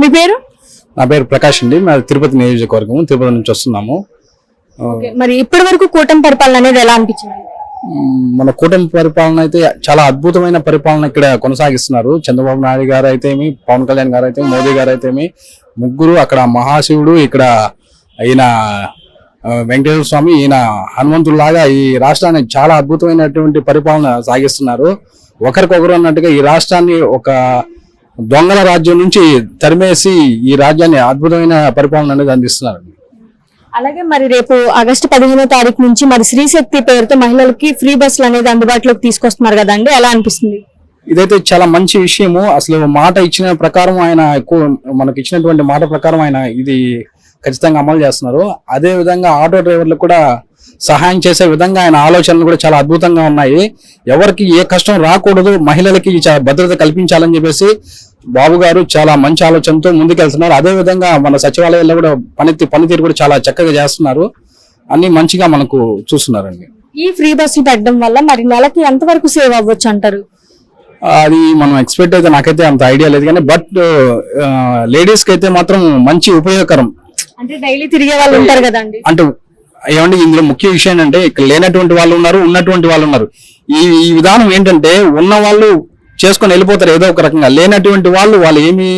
మీ పేరు? నా పేరు ప్రకాష్ అండి. మాది తిరుపతి నియోజకవర్గం తిరుపతి నుంచి వస్తున్నాము. ఓకే, మరి ఇప్పటి వరకు కూటమి పరిపాలన అనేది ఎలా అనిపించింది? మ్, మన కూటమి పరిపాలన అయితే చాలా అద్భుతమైన పరిపాలన ఇక్కడ కొనసాగిస్తున్నారు. చంద్రబాబు నాయుడు గారు అయితేమి పవన్ కళ్యాణ్ గారు అయితే మోదీ గారు అయితేమి ముగ్గురు అక్కడ మహాశివుడు ఇక్కడ ఈయన వెంకటేశ్వర స్వామి ఈయన హనుమంతుడిలాగా ఈ రాష్ట్రాన్ని చాలా అద్భుతమైనటువంటి పరిపాలన సాగిస్తున్నారు. ఒకరికొకరు అన్నట్టుగా ఈ రాష్ట్రాన్ని ఒక దొంగల రాజ్యం నుంచి తరిమేసి ఈ రాజ్యాన్ని అద్భుతమైన పరిపాలన అనేది అందిస్తున్నారు. అలాగే మరి రేపు ఆగస్టు పదిహేనో తారీఖు నుంచి మరి శ్రీ శక్తి పేరుతో మహిళలకి ఫ్రీ బస్సులు అనేది అందుబాటులోకి తీసుకొస్తున్నారు కదండి? ఎలా అనిపిస్తుంది? ఇదైతే చాలా మంచి విషయము. అసలు మాట ఇచ్చిన ప్రకారం ఆయన ఎక్కువ మనకి ఇచ్చినటువంటి మాట ప్రకారం ఆయన ఇది ఖచ్చితంగా అమలు చేస్తున్నారు. అదే విధంగా ఆటో డ్రైవర్లకు కూడా సహాయం చేసే విధంగా ఆయన ఆలోచనలు కూడా చాలా అద్భుతంగా ఉన్నాయి. ఎవరికి ఏ కష్టం రాకూడదు మహిళలకి భద్రత కల్పించాలని చెప్పేసి బాబు గారు చాలా మంచి ఆలోచనతో ముందుకెళ్తున్నారు. అదే విధంగా మన సచివాలయాల్లో కూడా పనితీ పనితీరు కూడా చాలా చక్కగా చేస్తున్నారు. అన్ని మంచిగా మనకు చూస్తున్నారండి. ఈ ఫ్రీ బస్సులు పెట్టడం వల్ల మరి నెలకి ఎంత వరకు సేవ్ అవ్వచ్చు అంటారు? అది మనం ఎక్స్పెక్ట్ అయితే నాకైతే అంత ఐడియా లేదు కానీ బట్ లేడీస్కి అయితే మాత్రం మంచి ఉపయోగకరం. అంటే డైలీ తిరిగే వాళ్ళు ఉంటారు కదండి. అంటే ఏమంటే ఇందులో ముఖ్య విషయం ఏంటంటే ఇక్కడ లేనటువంటి వాళ్ళు ఉన్నారు ఉన్నటువంటి వాళ్ళు ఉన్నారు. ఈ ఈ విధానం ఏంటంటే ఉన్న వాళ్ళు చేసుకొని వెళ్ళిపోతారు ఏదో ఒక రకంగా. లేనటువంటి వాళ్ళు వాళ్ళు ఏమి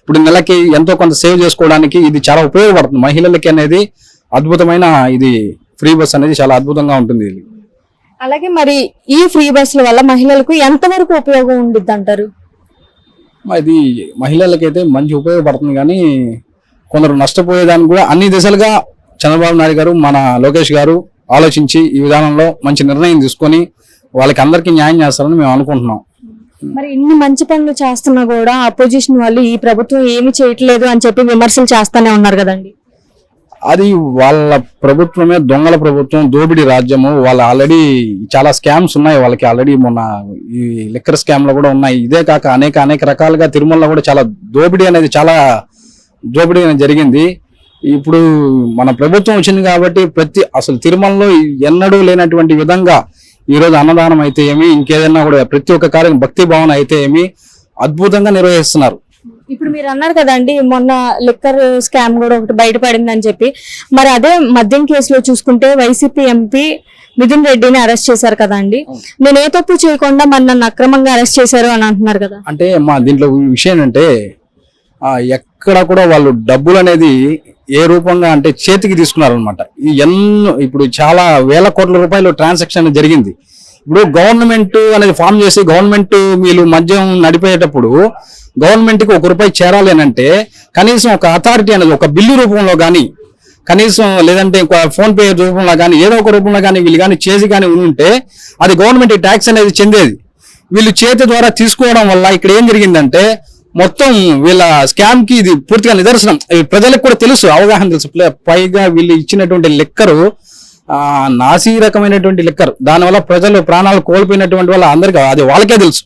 ఇప్పుడు నెలకి ఎంతో కొంత సేవ్ చేసుకోవడానికి ఇది చాలా ఉపయోగపడుతుంది. మహిళలకి అనేది అద్భుతమైన ఇది ఫ్రీ బస్ అనేది చాలా అద్భుతంగా ఉంటుంది ఇది. అలాగే మరి ఈ ఫ్రీ బస్సుల వల్ల మహిళలకు ఎంత వరకు ఉపయోగం ఉండిద్ది అంటారు? ఇది మహిళలకైతే మంచి ఉపయోగపడుతుంది కానీ కొందరు నష్టపోయేదానికి కూడా అన్ని దిశలుగా చంద్రబాబు నాయుడు గారు మన లోకేష్ గారు ఆలోచించి ఈ విధానంలో మంచి నిర్ణయం తీసుకొని వాళ్ళకి అందరికీ న్యాయం చేస్తారని మేము అనుకుంటున్నాం. మరి ఇన్ని మంచి పనులు చేస్తున్నా కూడా అపోజిషన్ వాళ్ళు ఈ ప్రభుత్వం ఏమి చేయట్లేదు అని చెప్పి విమర్శలు చేస్తానే ఉన్నారు కదండి. అది వాళ్ళ ప్రభుత్వమే దొంగల ప్రభుత్వం దోపిడీ రాజ్యము. వాళ్ళు ఆల్రెడీ చాలా స్కామ్స్ ఉన్నాయి. వాళ్ళకి ఆల్రెడీ మొన్న ఈ లిక్కర్ స్కామ్లో కూడా ఉన్నాయి. ఇదే కాక అనేక అనేక రకాలుగా తిరుమలలో కూడా చాలా దోపిడీ అనేది చాలా దోపిడీ అనేది జరిగింది. ఇప్పుడు మన ప్రభుత్వం వచ్చింది కాబట్టి ప్రతి అసలు తిరుమలలో ఎన్నడూ లేనటువంటి విధంగా ఈ రోజు అన్నదానం అయితే ఏమి ఇంకేదైనా కూడా ప్రతి ఒక్క కార్యం భక్తి భావన అయితే ఏమి అద్భుతంగా నిర్వహిస్తున్నారు. ఇప్పుడు మీరు అన్నారు కదండి మొన్న లిక్కర్ స్కామ్ కూడా ఒకటి బయటపడింది అని చెప్పి. మరి అదే మద్యం కేసులో చూసుకుంటే వైసీపీ ఎంపీ మిథున్ రెడ్డిని అరెస్ట్ చేశారు కదండి నేను ఏ తప్పు చేయకుండా మరి నన్ను అక్రమంగా అరెస్ట్ చేశారు అని అంటున్నారు కదా. అంటే మా దీంట్లో విషయం ఏంటంటే ఎక్కడ కూడా వాళ్ళు డబ్బులు అనేది ఏ రూపంగా అంటే చేతికి తీసుకున్నారనమాట ఎన్నో ఇప్పుడు చాలా వేల కోట్ల రూపాయలు ట్రాన్సాక్షన్ జరిగింది. ఇప్పుడు గవర్నమెంట్ అనేది ఫామ్ చేసి గవర్నమెంట్ వీళ్ళు మద్యం నడిపేటప్పుడు గవర్నమెంట్కి ఒక రూపాయి చేరాలి అని అంటే కనీసం ఒక అథారిటీ అనేది ఒక బిల్లు రూపంలో కానీ కనీసం లేదంటే ఇంకో రూపంలో కానీ ఏదో ఒక రూపంలో కానీ వీళ్ళు కానీ చేసి కానీ ఉంటే అది గవర్నమెంట్ ట్యాక్స్ అనేది చెందేది. వీళ్ళు చేతి ద్వారా తీసుకోవడం వల్ల ఇక్కడ ఏం జరిగిందంటే మొత్తం వీళ్ళ స్కామ్కి ఇది పూర్తిగా నిదర్శనం. ప్రజలకు కూడా తెలుసు అవగాహన తెలుసు. పైగా వీళ్ళు ఇచ్చినటువంటి లెక్కరు ఆ, నాసీ రకమైనటువంటి లెక్కర్. దానివల్ల ప్రజలు ప్రాణాలు కోల్పోయినటువంటి వాళ్ళ అందరికీ అది వాళ్ళకే తెలుసు.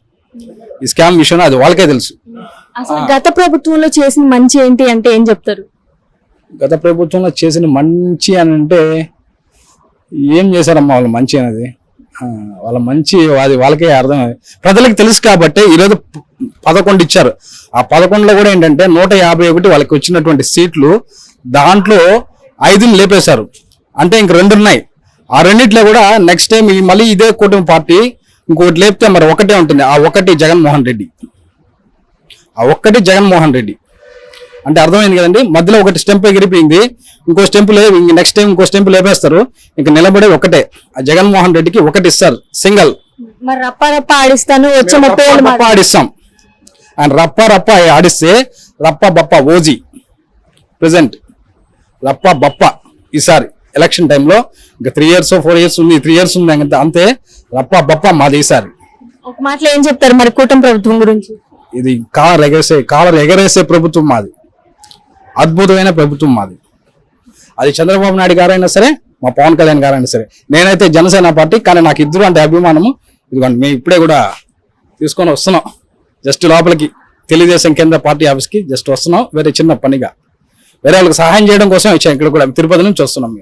ఈ స్కామ్ విషయం అది వాళ్ళకే తెలుసు. అసలు గత ప్రభుత్వంలో చేసిన మంచి ఏంటి అంటే ఏం చెప్తారు? గత ప్రభుత్వంలో చేసిన మంచి అని అంటే ఏం చేశారమ్మా వాళ్ళు మంచి అనేది? వాళ్ళ మంచి అది వాళ్ళకే అర్థం ప్రజలకు తెలుసు కాబట్టి ఈరోజు పదకొండు ఇచ్చారు. ఆ పదకొండులో కూడా ఏంటంటే నూట యాభై ఒకటి వాళ్ళకి వచ్చినటువంటి సీట్లు దాంట్లో ఐదుని లేపేశారు. అంటే ఇంక రెండు ఉన్నాయి. ఆ రెండిట్లో కూడా నెక్స్ట్ టైం ఈ మళ్ళీ ఇదే కూటమి పార్టీ ఇంకోటి లేపితే మరి ఒకటే ఉంటుంది. ఆ ఒకటి జగన్మోహన్ రెడ్డి. ఆ ఒక్కటి జగన్మోహన్ రెడ్డి. అంటే అర్థమైంది కదండి? మధ్యలో ఒకటి స్టెంప్ ఎగిరిపోయింది. ఇంకో స్టెంప్ లేదు నెక్స్ట్ టైం ఇంకో స్టెంప్ లేపేస్తారు. ఇంకా నిలబడే ఒకటే. జగన్మోహన్ రెడ్డికి ఒకటి ఇస్తారు. సింగల్. మరి రప్ప రప్ప ఆడిస్తాను వచ్చే ముప్పై రప్ప ఆడిస్తాం. ఆయన రప్ప రప్ప ఆడిస్తే రప్ప బప్ప ఓజీ. ప్రెసెంట్ రప్ప బప్ప ఈసారి ఎలక్షన్ టైంలో ఇంకా త్రీ ఇయర్స్ ఫోర్ ఇయర్స్ ఉంది త్రీ ఇయర్స్ ఉంది అంతే అంతే రప్ప బప్ప మాది ఈసారి. ఒక మాటలో ఏం చెప్తారు మరి కూటమి ప్రభుత్వం గురించి? ఇది కాలర్ ఎగరేసే కాలర్ ఎగరేసే ప్రభుత్వం మాది. అద్భుతమైన ప్రభుత్వం మాది. అది చంద్రబాబు నాయుడు గారైనా సరే మా పవన్ కళ్యాణ్ గారైనా సరే. నేనైతే జనసేన పార్టీ కానీ నాకు ఇద్దరు అంటే అభిమానము. ఇదిగోండి మేము ఇప్పుడే కూడా తీసుకొని వస్తున్నాం. జస్ట్ లోపలికి తెలుగుదేశం కేంద్ర పార్టీ ఆఫీస్కి జస్ట్ వస్తున్నాం. వేరే చిన్న పనిగా. వేరే వాళ్ళకి సహాయం చేయడం కోసం వచ్చాం ఇక్కడ కూడా. తిరుపతి నుంచి వస్తున్నాం మేము.